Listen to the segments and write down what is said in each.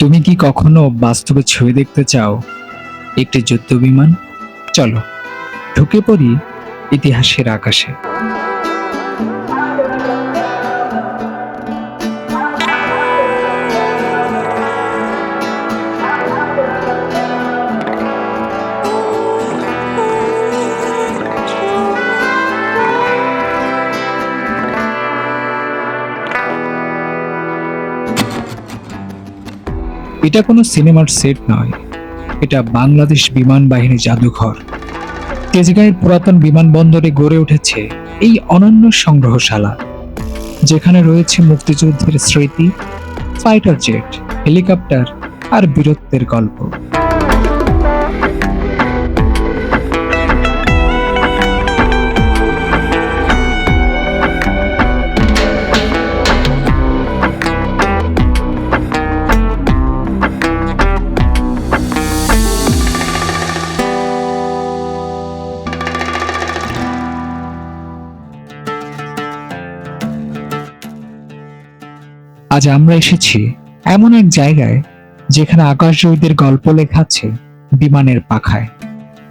তুমি কি কখনো বাস্তবে ছুঁয়ে দেখতে চাও? একটি যুদ্ধ বিমান চলো, ঢুকে পড়ি ইতিহাসের আকাশে। এটা কোনো সিনেমার সেট নয়। এটা বাংলাদেশ বিমান বাহিনী জাদুঘর। তেজগাঁয়ের পুরাতন বিমানবন্দরে গড়ে উঠেছে এই অনন্য সংগ্রহশালা, যেখানে রয়েছে মুক্তিযুদ্ধের স্মৃতি, ফাইটার জেট, হেলিকপ্টার আর বীরত্বের গল্প। আজ আমরা এসেছি এমন এক জায়গায় যেখানে আকাশজয়ীদের গল্প লেখা আছে বিমানের পাখায়।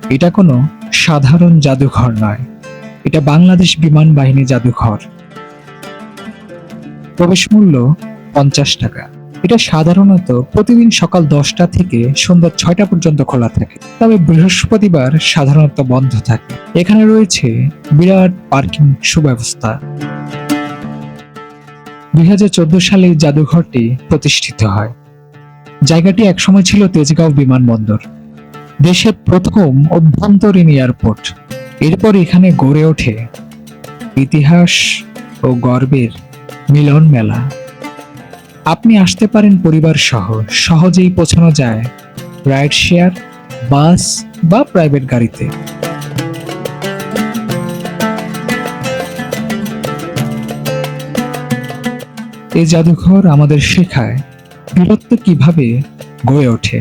এটা কোনো সাধারণ জাদুঘর নয়। এটা বাংলাদেশ বিমান বাহিনী জাদুঘর। প্রবেশ মূল্য পঞ্চাশ টাকা। এটা সাধারণত প্রতিদিন সকাল দশটা থেকে সন্ধ্যা ছয়টা পর্যন্ত খোলা থাকে। তবে বৃহস্পতিবার সাধারণত বন্ধ থাকে। এখানে রয়েছে বিরাট পার্কিং সুব্যবস্থা। দুই সালে জাদুঘরটি প্রতিষ্ঠিত হয়। জায়গাটি একসময় ছিল তেজগাঁও বিমানবন্দর। দেশের প্রথম অভ্যন্তরীণ এয়ারপোর্ট। এরপর এখানে গড়ে ওঠে ইতিহাস ও গর্বের মিলন মেলা। আপনি আসতে পারেন পরিবার সহ। সহজেই পৌঁছানো যায় রাইড শেয়ার বাস বা প্রাইভেট গাড়িতে। এই জাদুঘর আমাদের শেখায় বীরত্ব কীভাবে গড়ে ওঠে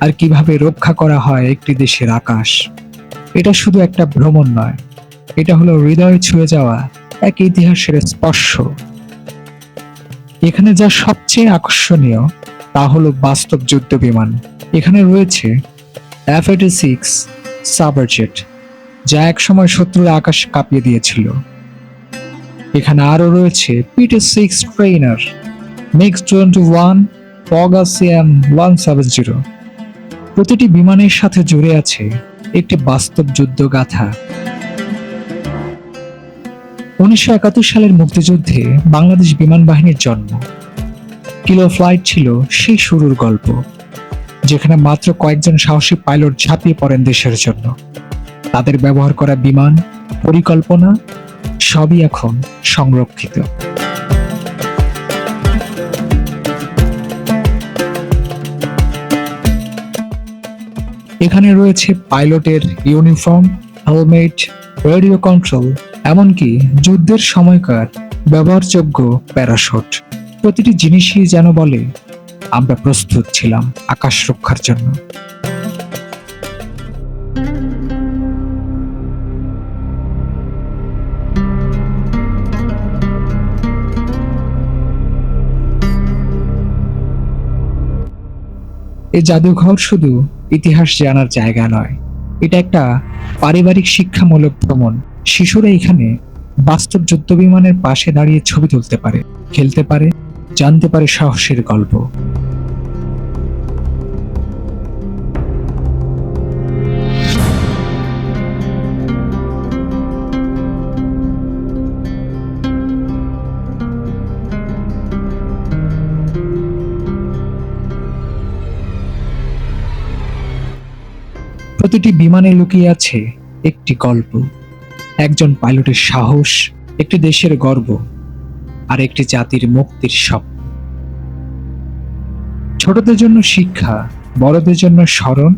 আর কীভাবে রক্ষা করা হয় একটি দেশের আকাশ। এটা শুধু একটা ভ্রমণ নয়, এটা হলো হৃদয়ে ছুঁয়ে যাওয়া এক ইতিহাসের স্পর্শ। এখানে যা সবচেয়ে আকর্ষণীয় তা হলো বাস্তব যুদ্ধ বিমান। এখানে রয়েছে এফ এইটি সিক্স সাবারজেট যা একসময় শত্রুর আকাশ কাঁপিয়ে দিয়েছিল। এখানে আরও রয়েছে PT six trainer MiG twenty one পগাসিয়াম one seven zero প্রতিটি বিমানের সাথে জুড়ে আছে একটি বাস্তব যুদ্ধ গাথা উনিশশো একাত্তর সালের মুক্তিযুদ্ধে বাংলাদেশ বিমান বাহিনীর জন্ম। কিলো ফ্লাইট ছিল সেই শুরুর গল্প, যেখানে মাত্র কয়েকজন সাহসী পাইলট ঝাঁপিয়ে পড়েন দেশের জন্য। তাদের ব্যবহার করা বিমান, পরিকল্পনা সবই এখন সংরক্ষিত। এখানে রয়েছে পাইলটের ইউনিফর্ম, হেলমেট, রেডিও কন্ট্রোল, এমনকি যুদ্ধের সময়কার ব্যবহারযোগ্য প্যারাশুট। প্রতিটি জিনিসই যেন বলে, আমরা প্রস্তুত ছিলাম আকাশ রক্ষার জন্য। এই জাদুঘর শুধু ইতিহাস জানার জায়গা নয়, এটা একটা পারিবারিক শিক্ষামূলক ভ্রমণ। শিশুরা এখানে বাস্তব যুদ্ধ বিমানের পাশে দাঁড়িয়ে ছবি তুলতে পারে, খেলতে পারে, জানতে পারে সাহসের গল্প। প্রতিটি বিমানে লুকিয়ে আছে একটি গল্প, একজন পাইলটের সাহস, একটি দেশের গর্ব, আর একটি জাতির মুক্তির স্বপ্ন। ছোটদের জন্য শিক্ষা, বড়দের জন্য স্মরণ,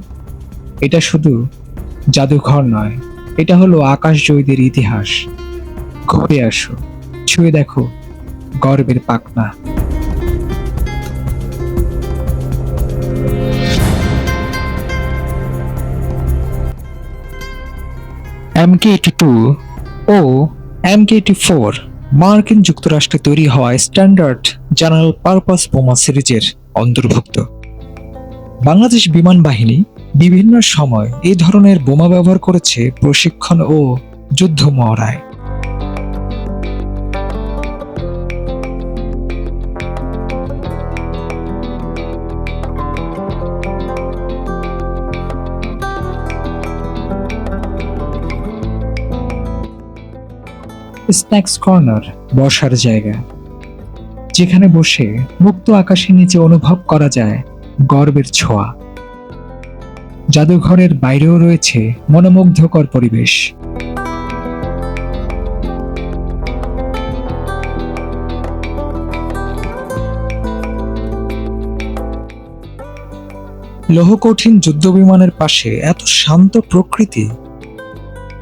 এটা শুধু জাদুঘর নয়, এটা হলো আকাশজয়ীদের ইতিহাস। ঘুরে আসো, ছুঁয়ে দেখো গর্বের পাকনা এমকে এইটি টু ও এমকে এইটি ফোর মার্কিন যুক্তরাষ্ট্রে তৈরি হওয়া স্ট্যান্ডার্ড জেনারেল পারপাস বোমা সিরিজের অন্তর্ভুক্ত। বাংলাদেশ বিমান বাহিনী বিভিন্ন সময় এই ধরনের বোমা ব্যবহার করেছে প্রশিক্ষণ ও যুদ্ধ মহড়ায়। স্ন্যাক্স কর্নার বসার জায়গা, যেখানে বসে মুক্ত আকাশের নিচে অনুভব করা যায় গর্বের ছোঁয়া। জাদুঘরের বাইরেও রয়েছে মনোমুগ্ধকর পরিবেশ। লৌহকঠিন যুদ্ধবিমানের পাশে এত শান্ত প্রকৃতি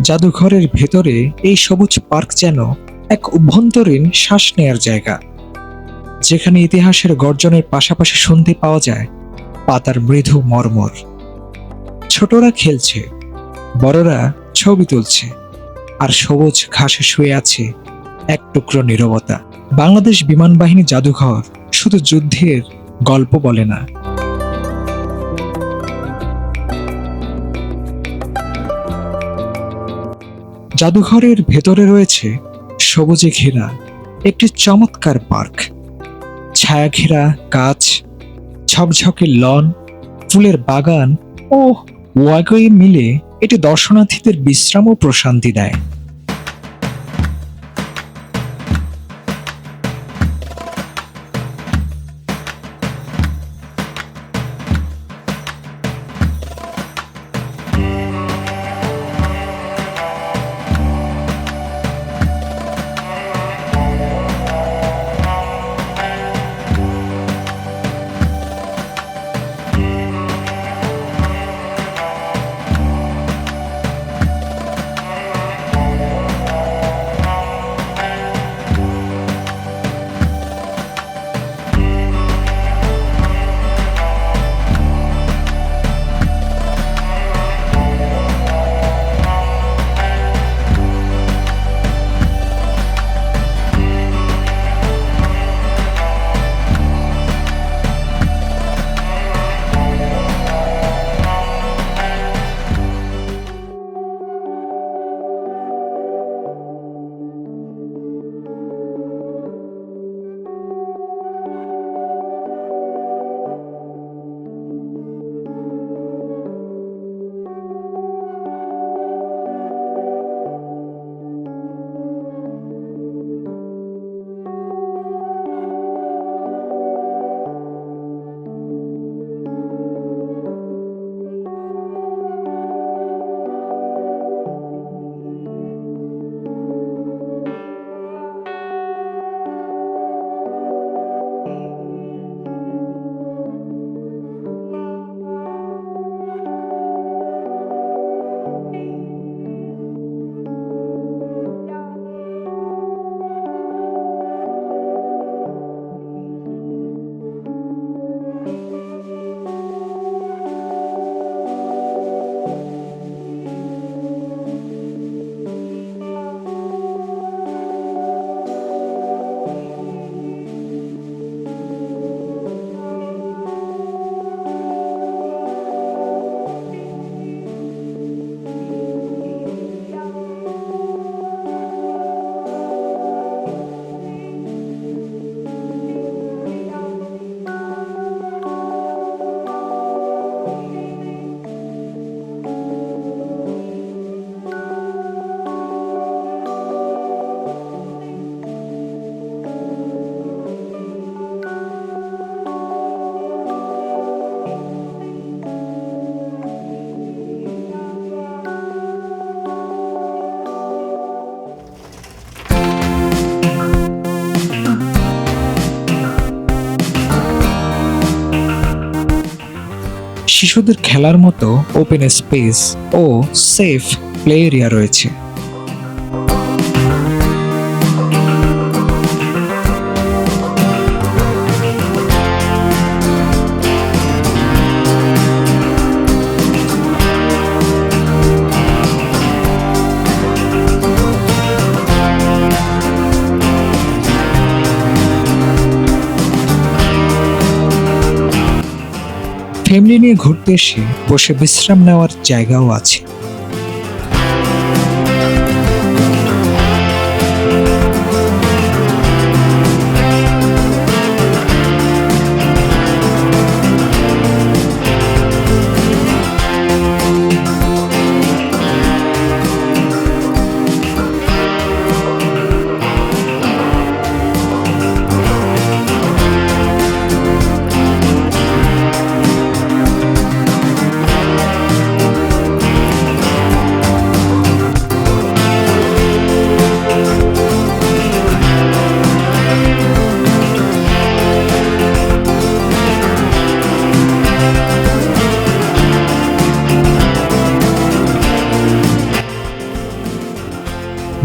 জাদুঘরের ভেতরে এই সবুজ পার্ক যেন এক অভ্যন্তরীণ শ্বাস নেয়ার জায়গা। যেখানে ইতিহাসের গর্জনের পাশাপাশি শুনতে পাওয়া যায় পাতার মৃদু মর্মর। ছোটরা খেলছে, বড়রা ছবি তুলছে, আর সবুজ ঘাসে শুয়ে আছে এক টুকরো নীরবতা। বাংলাদেশ বিমান বাহিনী জাদুঘর শুধু যুদ্ধের গল্প বলে না জাদুঘরের ভেতরে রয়েছে সবুজে ঘেরা একটি চমৎকার পার্ক। ছায়া ঘেরা গাছ, ঝকঝকে লন, ফুলের বাগান ও ওয়াগয়ে মিলে এটি দর্শনার্থীদের বিশ্রাম ও প্রশান্তি দেয়। শিশুদের খেলার মতো ওপেন স্পেস ও সেফ প্লে এরিয়া রয়েছে। ফ্যামিলি নিয়ে ঘুরতে এসে বসে বিশ্রাম নেওয়ার জায়গাও আছে।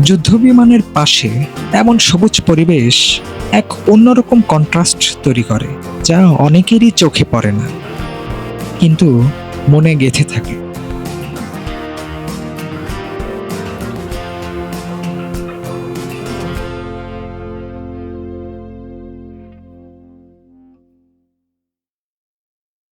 যুদ্ধবিমানের পাশে এমন সবুজ পরিবেশ এক অন্যরকম কন্ট্রাস্ট তৈরি করে, যা অনেকেরই চোখে পড়ে না, কিন্তু মনে গেঁথে থাকে।